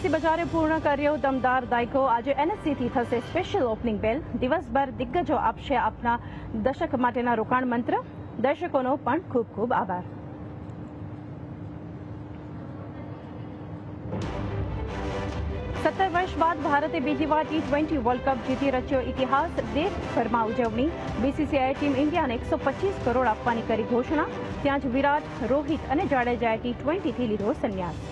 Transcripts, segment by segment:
NSC બજારે પૂર્ણ કર્યો દમદાર દાયકો. આજે એનએસસીથી થશે સ્પેશિયલ ઓપનિંગ બેલ દિવસભર દિગ્ગજો આપશે આપના દશક માટેના રોકાણ મંત્ર. દર્શકોનો પણ ખૂબ ખૂબ આભાર. સત્તર વર્ષ બાદ ભારતે બીજી વાર ટી ટ્વેન્ટી વર્લ્ડ કપ જીતી રચ્યો ઇતિહાસ. દેશભરમાં ઉજવણી. બીસીસીઆઈ ટીમ ઇન્ડિયાને એકસો પચીસ કરોડ આપવાની કરી ઘોષણા. ત્યાં જ વિરાટ, રોહિત અને જાડેજાએ ટી ટ્વેન્ટીથી લીધો સંન્યાસ.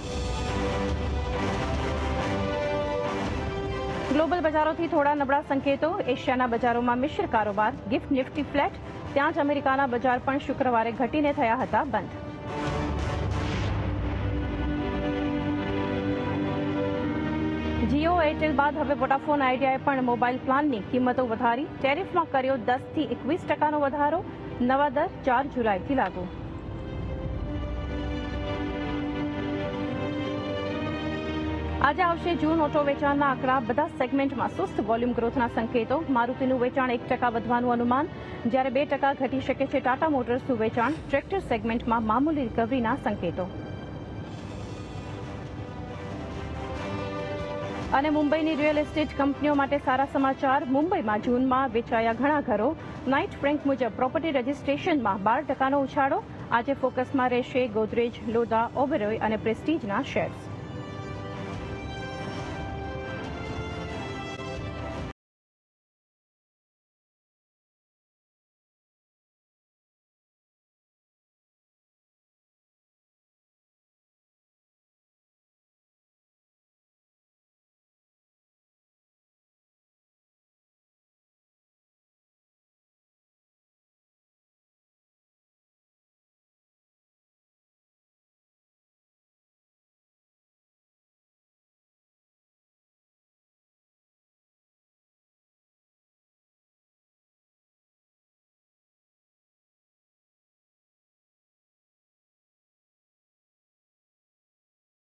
ગ્લોબલ બજારોથી થોડા નબળા સંકેતો. એશિયાના બજારોમાં મિશ્ર કારોબાર, ગિફ્ટ નિફ્ટી ફ્લેટ, ત્યાં જ અમેરિકાના બજાર પણ શુક્રવારે ઘટીને થયા હતા બંધ. જીઓ, એરટેલ બાદ હવે વોડાફોન આઈડિયાએ પણ મોબાઈલ પ્લાનની કિંમતો વધારી. ટેરિફમાં કર્યો દસથી એકવીસ ટકાનો વધારો. નવા દર ચાર જુલાઈથી લાગુ. આજે આવશે જૂન ઓટો વેચાણના આંકડા. બધા સેગમેન્ટમાં સુસ્ત વોલ્યુમ ગ્રોથના સંકેતો. મારુતિનું વેચાણ એક ટકા વધવાનું અનુમાન. જ્યારે બે ટકા ઘટી શકે છે ટાટા મોટર્સનું વેચાણ. ટ્રેક્ટર સેગમેન્ટમાં મામૂલી રિકવરીના સંકેતો. અને મુંબઈની રિયલ એસ્ટેટ કંપનીઓ માટે સારા સમાચાર. મુંબઈમાં જૂનમાં વેચાયા ઘણા ઘરો. નાઇટ ફ્રેન્ક મુજબ પ્રોપર્ટી રજિસ્ટ્રેશનમાં બાર ટકાનો ઉછાળો. આજે ફોકસમાં રહેશે ગોદરેજ લોધા ઓબેરોય અને પ્રેસ્ટીજના શેર્સ.